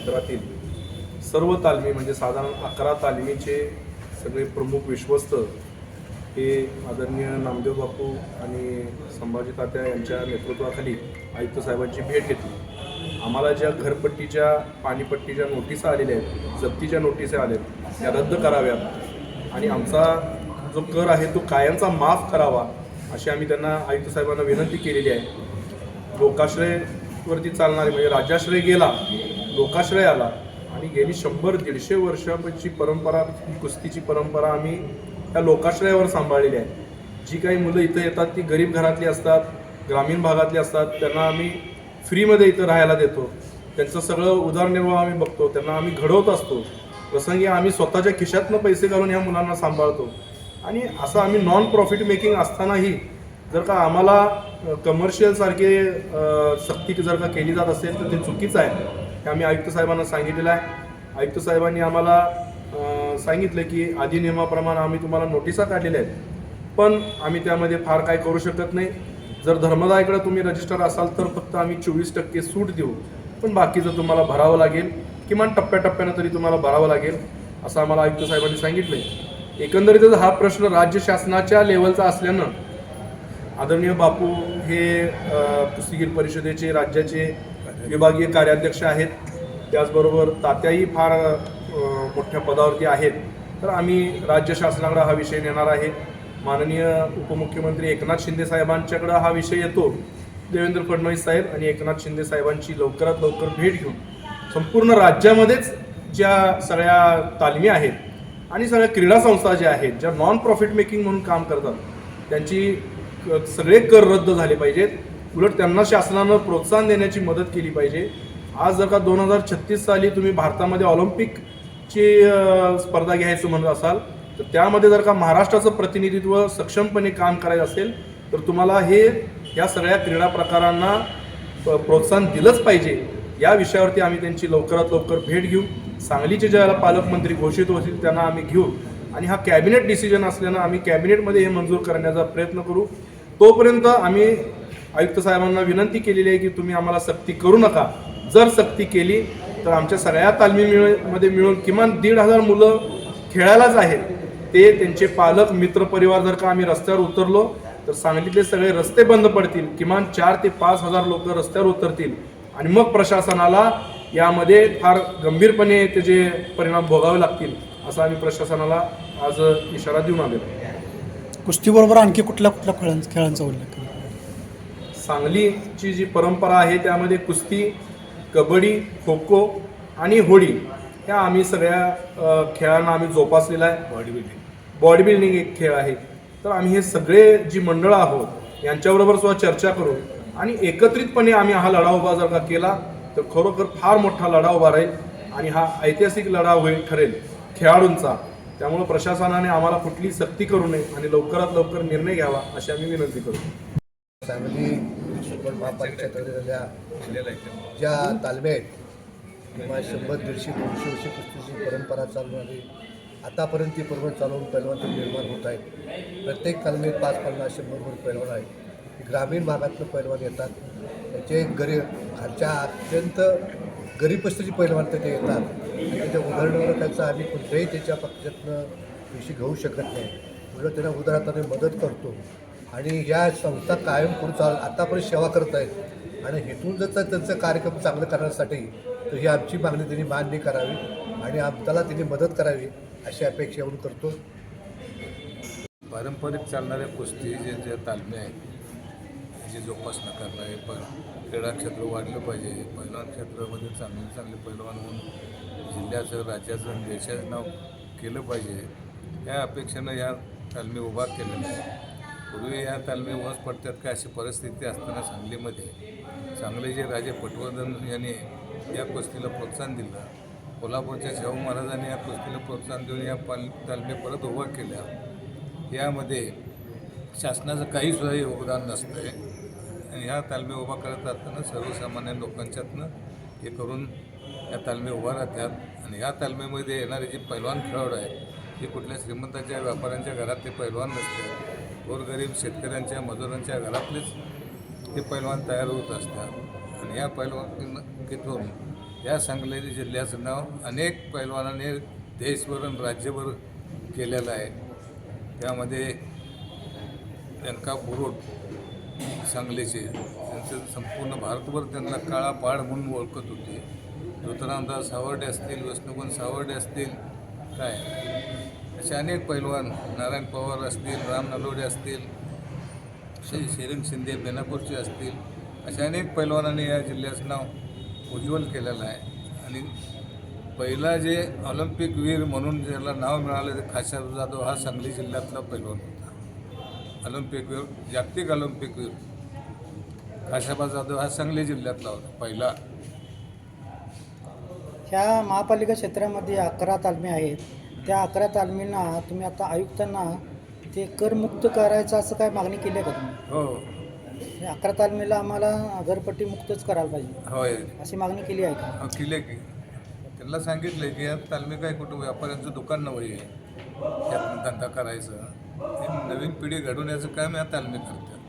क्षेत्रातील सर्व तालमी म्हणजे साधारण अकरा तालमीचे सगळे प्रमुख विश्वस्त हे आदरणीय नामदेव बापू आणि संभाजी तात्या यांच्या नेतृत्वाखाली आयुक्त साहेबांची भेट घेतली. आम्हाला ज्या घरपट्टीच्या पाणीपट्टीच्या नोटिसा आलेल्या आहेत जप्तीच्या नोटिसा आल्या आहेत त्या रद्द कराव्यात. आणि आमचा जो कर आहे तो कायमचा माफ करावा अशी आम्ही त्यांना आयुक्त साहेबांना विनंती केलेली आहे. लोकाश्रयवरती चालणारे म्हणजे राज्याश्रय गेला लोकाश्रय आला. आणि गेली शंभर दीडशे वर्षाची परंपरा ही कुस्तीची परंपरा आम्ही त्या लोकाश्रयावर सांभाळलेली आहे. जी काही मुलं इथं येतात ती गरीब घरातली असतात ग्रामीण भागातली असतात त्यांना आम्ही फ्रीमध्ये इथं राहायला देतो. त्यांचं सगळं उदरनिर्वाह आम्ही बघतो त्यांना आम्ही घडवत असतो. प्रसंगी आम्ही स्वतःच्या खिशातनं पैसे घालून ह्या मुलांना सांभाळतो. आणि असं आम्ही नॉन प्रॉफिट मेकिंग असतानाही जर का आम्हाला कमर्शियलसारखे सक्ती जर का केली जात असेल तर ते चुकीचं आहे. हे आम्ही आयुक्त साहेबांना सांगितलेलं आहे. आयुक्त साहेबांनी आम्हाला सांगितलं की अधिनियमाप्रमाणे आम्ही तुम्हाला नोटिसा काढलेल्या आहेत. पण आम्ही त्यामध्ये फार काय करू शकत नाही. जर धर्मदायकडे तुम्ही रजिस्टर असाल तर फक्त आम्ही चोवीस टक्के सूट देऊ. पण बाकीचं तुम्हाला भरावं लागेल. किमान टप्प्याटप्प्यानं तरी तुम्हाला भरावं लागेल असं आम्हाला आयुक्त साहेबांनी सांगितलंय. एकंदरीतच हा प्रश्न राज्य शासनाच्या लेवलचा असल्यानं आदरणीय बापू हे अ, कुस्तीगीर परिषदेचे राज्याचे विभागीय कार्याध्यक्ष आहेत. त्याचबरोबर तात्याही फार मोठ्या पदावरती आहेत. तर आम्ही राज्य शासनाकडे हा विषय नेणार आहे. माननीय उपमुख्यमंत्री एकनाथ शिंदे साहेबांच्याकडे हा विषय येतो. देवेंद्र फडणवीस साहेब आणि एकनाथ शिंदे साहेबांची लवकरात लवकर भेट घेऊन संपूर्ण राज्यामध्येच ज्या सगळ्या तालमी आहेत आणि सगळ्या क्रीडा संस्था ज्या आहेत ज्या नॉन प्रॉफिट मेकिंग म्हणून काम करतात त्यांची सगळे कर रद्द झाले पाहिजेत. उलट त्यांना शासनानं प्रोत्साहन देण्याची मदत केली पाहिजे. आज जर का दोन हजार छत्तीस साली तुम्ही भारतामध्ये ऑलिम्पिकची स्पर्धा घ्यायचं म्हणत असाल तर त्यामध्ये जर का महाराष्ट्राचं प्रतिनिधित्व सक्षमपणे काम करायचं असेल तर तुम्हाला हे या सगळ्या क्रीडा प्रकारांना प्रोत्साहन दिलंच पाहिजे. या विषयावरती आम्ही त्यांची लवकरात लवकर भेट घेऊ. सांगलीचे ज्याला पालकमंत्री घोषित होतील त्यांना आम्ही घेऊ. आणि हा कॅबिनेट डिसिजन असल्यानं आम्ही कॅबिनेटमध्ये हे मंजूर करण्याचा प्रयत्न करू. तोपर्यंत आम्ही आयुक्त साहेबांना विनंती केलेली आहे की तुम्ही आम्हाला सक्ती करू नका. जर सक्ती केली तर आमच्या सगळ्या तालमी मिळमध्ये मिळून किमान दीड हजार मुलं खेळायलाच आहेत. ते त्यांचे पालक मित्रपरिवार जर का आम्ही रस्त्यावर उतरलो तर सांगलीतले सगळे रस्ते बंद पडतील. किमान चार ते पाच हजार लोक रस्त्यावर उतरतील. आणि मग प्रशासनाला यामध्ये फार गंभीरपणे त्याचे परिणाम भोगावे लागतील असं आम्ही प्रशासनाला आज इशारा देऊन आलेलो कुस्तीबरोबर आणखी कुठल्या कुठल्या खेळांचा उल्लेख सांगलीची जी परंपरा आहे त्यामध्ये कुस्ती कबड्डी खो खो आणि होळी ह्या आम्ही सगळ्या खेळांना आम्ही जोपासलेला आहे. बॉडी बिल्डिंग बॉडी बिल्डिंग एक खेळ आहे. तर आम्ही हे सगळे जी मंडळं आहोत यांच्याबरोबर सुद्धा चर्चा करू आणि एकत्रितपणे आम्ही हा लढा उभा जर का केला तर खरोखर फार मोठा लढा उभा राहील आणि हा ऐतिहासिक लढा होईल ठरेल खेळाडूंचा. त्यामुळे प्रशासनाने आम्हाला कुठली सक्ती करू नये आणि लवकरात लवकर निर्णय घ्यावा अशी आम्ही विनंती करतो सांगली सुपर महापालिकेच्या झालेल्या ज्या तालमी आहेत किंवा शंभर दीडशे दोनशे वर्षे कुस्तीची परंपरा चालू आहे. आतापर्यंत ती परंपरा चालवून पैलवान ते निर्माण होत आहेत प्रत्येक तालमीत पाच पन्नास शंभरभर पैलवान आहेत. ग्रामीण भागातनं पैलवान येतात. त्याचे गरीब खालच्या अत्यंत गरीब परिस्थितीचे पैलवान तिथे येतात. त्याच्या उदाहरणार्थ आम्ही कुठल्याही त्याच्या पक्षातनं पैसे घेऊ शकत नाही. म्हणून त्यांना उदाहरणार्थ मदत करतो. आणि या संस्था कायम पुढे चाल आतापर्यंत सेवा करत आहेत. आणि हेतून जर त्यांचं कार्यक्रम चांगलं करण्यासाठी तर ही आमची मागणी त्यांनी मान्य करावी आणि आमच्याला त्यांनी मदत करावी अशी अपेक्षा म्हणून करतो. पारंपरिक चालणाऱ्या कुस्ती जे ज्या तालमी आहेत त्याची जोपासना करणं आहे पण क्रीडा क्षेत्र वाढलं पाहिजे. पैलवान क्षेत्रामध्ये चांगले चांगले पैलवान होऊन जिल्ह्याचं राज्याचं आणि देशाचं नाव केलं पाहिजे. या अपेक्षेनं या तालमी उभा केलेल्या आहे. पूर्वी या तालमी वस पडतात का अशी परिस्थिती असताना सांगलीमध्ये सांगलीचे राजे पटवर्धन यांनी या कुस्तीला प्रोत्साहन दिलं. कोल्हापूरच्या शाहू महाराजांनी या कुस्तीला प्रोत्साहन देऊन या पाल तालमी परत उभा केल्या. यामध्ये शासनाचं काही सुद्धा योगदान नसतं आहे आणि ह्या तालमी उभा करत असताना सर्वसामान्य लोकांच्यातनं हे करून या तालमी उभा राहतात. आणि ह्या तालमीमध्ये येणारे जे पैलवान खेळाडू आहेत हे कुठल्या श्रीमंताच्या व्यापाऱ्यांच्या घरात ते पैलवान नसतात. गोरगरीब शेतकऱ्यांच्या मजुरांच्या घरातलेच ते पैलवान तयार होत असतात. आणि या पैलवानकीतून या सांगली जिल्ह्याचं नाव अनेक पैलवानाने देशभर आणि राज्यभर केलेलं आहे. त्यामध्ये त्यांका बुरुड सांगलीचे त्यांचं संपूर्ण भारतभर त्यांना काळा पाड म्हणून ओळखत होते. ज्योतिरामदास सावर्डे असतील विष्णुगुण सावर्डे असतील काय? असे अनेक पैलवान नारायण पवार असतील राम नलोडे असतील श्री शिरीन शिंदे बेनापूरचे असतील अशा अनेक पैलवानांनी या जिल्ह्याचं नाव उज्ज्वल केलेलं आहे. आणि पहिला जे ऑलिम्पिक वीर म्हणून ज्याला नाव मिळालं ते खाशा जाधव हा सांगली जिल्ह्यातला पैलवान होता. ऑलिम्पिक वीर जागतिक ऑलिम्पिक वीर. खाशाबा जाधव हा सांगली जिल्ह्यातला होता पहिला. ह्या महापालिका क्षेत्रामध्ये अकरा तालमी आहेत. त्या अकरा तालमींना तुम्ही आता आयुक्तांना ते करमुक्त करायचं असं काय मागणी केली आहे का तुम्ही? हो. हे अकरा तालमीला आम्हाला घरपट्टी मुक्तच करायला पाहिजे. होय. अशी मागणी केली आहे का? केले की. त्यांना सांगितलं की यात तालमी काय कुठं व्यापाऱ्यांचं दुकान नव्हे आहे. धंदा करायचं. ही नवीन पिढी घडवण्याचं काम या तालमी करतात.